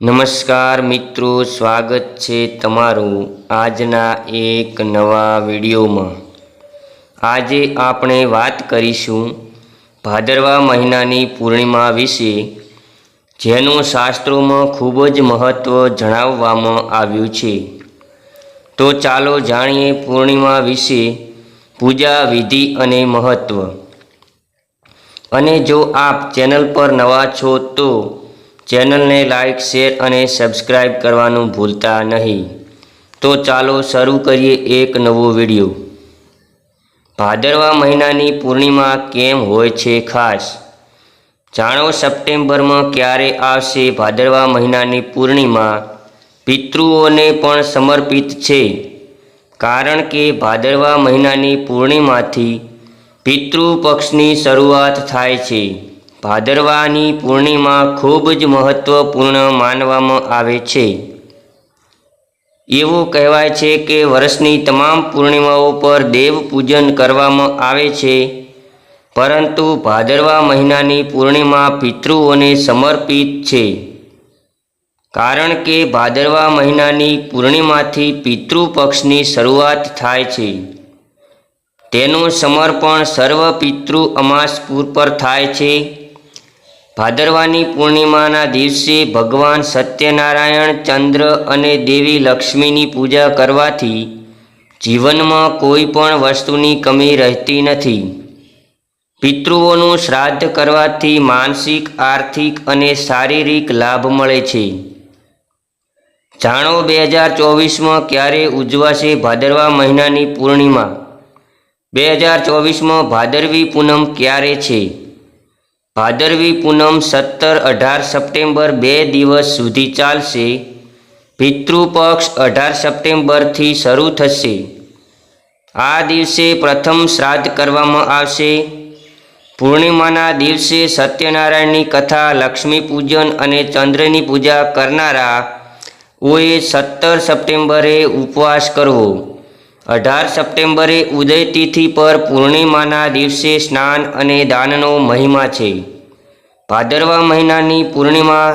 નમસ્કાર મિત્રો, સ્વાગત છે તમારું આજના એક નવા વિડીયોમાં. આજે આપણે વાત કરીશું ભાદરવા મહિનાની પૂર્ણિમા વિશે, જેનું શાસ્ત્રોમાં ખૂબ જ મહત્ત્વ જણાવવામાં આવ્યું છે. તો ચાલો જાણીએ પૂર્ણિમા વિશે પૂજા વિધિ અને મહત્ત્વ અને જો આપ ચેનલ પર નવા છો તો ચેનલને લાઇક શેર અને સબસ્ક્રાઈબ કરવાનું ભૂલતા નહીં. તો ચાલો શરૂ કરીએ એક નવો વીડિયો. ભાદરવા મહિનાની પૂર્ણિમા કેમ હોય છે ખાસ? જાણો સપ્ટેમ્બરમાં ક્યારે આવશે ભાદરવા મહિનાની પૂર્ણિમા? પિતૃઓને પણ સમર્પિત છે. કારણ કે ભાદરવા મહિનાની પૂર્ણિમાથી પિતૃ પક્ષની શરૂઆત થાય છે. ભાદરવાની પૂર્ણિમા ખૂબ જ મહત્વપૂર્ણ માનવામાં આવે છે. એવું કહેવાય છે કે વર્ષની તમામ પૂર્ણિમાઓ પર દેવ પૂજન કરવામાં આવે છે. પરંતુ ભાદરવા મહિનાની પૂર્ણિમા પિતૃઓને સમર્પિત છે. કારણ કે ભાદરવા મહિનાની પૂર્ણિમાથી પિતૃ પક્ષની શરૂઆત થાય છે. તેનું સમર્પણ સર્વ પિતૃ અમાસ પર થાય છે. ભાદરવાની પૂર્ણિમાના દિવસે ભગવાન સત્યનારાયણ ચંદ્ર અને દેવી લક્ષ્મીની પૂજા કરવાથી જીવનમાં કોઈ પણ વસ્તુની કમી રહેતી નથી. પિતૃઓનું શ્રાદ્ધ કરવાથી માનસિક, આર્થિક અને શારીરિક લાભ મળે છે. જાણો બે હજાર ચોવીસમાં ક્યારે ઉજવાશે ભાદરવા મહિનાની પૂર્ણિમા? બે હજાર ચોવીસમાં ભાદરવી પૂનમ ક્યારે છે? ભાદરવી પૂનમ સત્તર અઢાર સપ્ટેમ્બર બે દિવસ સુધી ચાલશે. પિતૃપક્ષ અઢાર સપ્ટેમ્બરથી શરૂ થશે. આ દિવસે પ્રથમ શ્રાદ્ધ કરવામાં આવશે. પૂર્ણિમાના દિવસે સત્યનારાયણની કથા, લક્ષ્મી પૂજન અને ચંદ્રની પૂજા કરનારા ઓએ સત્તર સપ્ટેમ્બરે ઉપવાસ કરવો. અઢાર સપ્ટેમ્બરે ઉદય તિથિ પર પૂર્ણિમાના દિવસે સ્નાન અને દાનનો મહિમા છે. ભાદરવા મહિનાની પૂર્ણિમા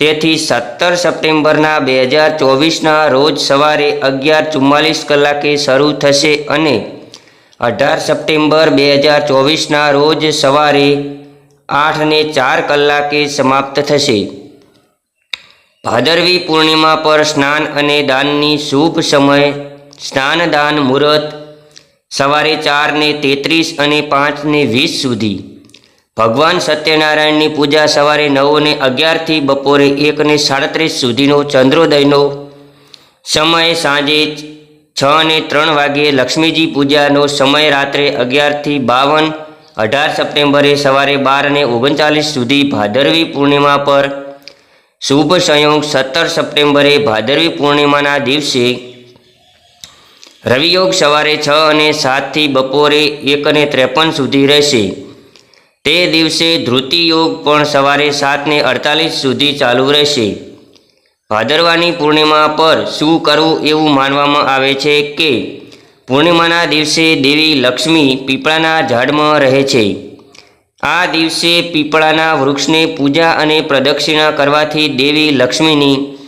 તેથી સત્તર સપ્ટેમ્બરના બે હજાર ચોવીસના રોજ સવારે અગિયાર ચુમ્માલીસ કલાકે શરૂ થશે અને અઢાર સપ્ટેમ્બર બે હજાર ચોવીસના રોજ સવારે આઠને ચાર કલાકે સમાપ્ત થશે. ભાદરવી પૂર્ણિમા પર સ્નાન અને દાનની શુભ સમય સ્નાન દાન મુહૂર્ત સવારે ચારને તેત્રીસ અને પાંચને વીસ સુધી. ભગવાન સત્યનારાયણની પૂજા સવારે નવને અગિયારથી બપોરે એકને સાડત્રીસ સુધીનો ચંદ્રોદયનો સમય સાંજે છ ને ત્રણ વાગ્યે લક્ષ્મીજી પૂજાનો સમય રાત્રે અગિયારથી બાવન, અઢાર સપ્ટેમ્બરે સવારે બાર અને ઓગણચાલીસ સુધી ભાદરવી પૂર્ણિમા પર. શુભ સંયોગ સત્તર સપ્ટેમ્બરે ભાદરવી પૂર્ણિમાના દિવસે રવિયોગ સવારે છ અને સાતથી બપોરે એક અને ત્રેપન સુધી રહેશે. તે દિવસે ધૃતિયોગ પણ સવારે સાતને અડતાલીસ સુધી ચાલુ રહેશે. ભાદરવાની પૂર્ણિમા પર શું કરવું એવું માનવામાં આવે છે કે, પૂર્ણિમાના દિવસે દેવી લક્ષ્મી પીપળાના ઝાડમાં રહે છે. આ દિવસે પીપળાના વૃક્ષને પૂજા અને પ્રદક્ષિણા કરવાથી દેવી લક્ષ્મીની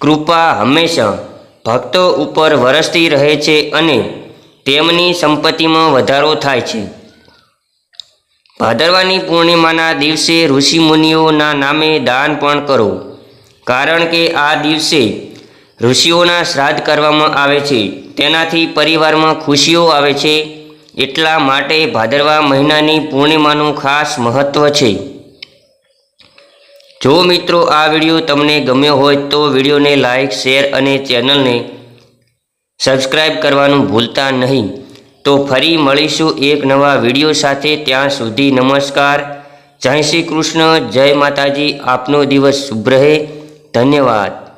કૃપા હંમેશા ભક્તો ઉપર વરસતી રહે છે અને તેમની સંપત્તિમાં વધારો થાય છે. ભાદરવાની પૂર્ણિમાના દિવસે ઋષિમુનિઓના નામે દાન પણ કરો, કારણ કે આ દિવસે ઋષિઓના શ્રાદ્ધ કરવામાં આવે છે. તેનાથી પરિવારમાં ખુશીઓ આવે છે. એટલા માટે ભાદરવા મહિનાની પૂર્ણિમાનું ખાસ મહત્ત્વ છે. જો મિત્રો આ વીડિયો તમને ગમ્યો હોય તો વિડીયોને લાઇક શેર અને ચેનલને સબસ્ક્રાઈબ કરવાનું ભૂલતા નહીં. તો ફરી મળીશું એક નવા વીડિયો સાથે. ત્યાં સુધી નમસ્કાર. જય શ્રી કૃષ્ણ. જય માતાજી. આપનો દિવસ શુભ રહે. ધન્યવાદ.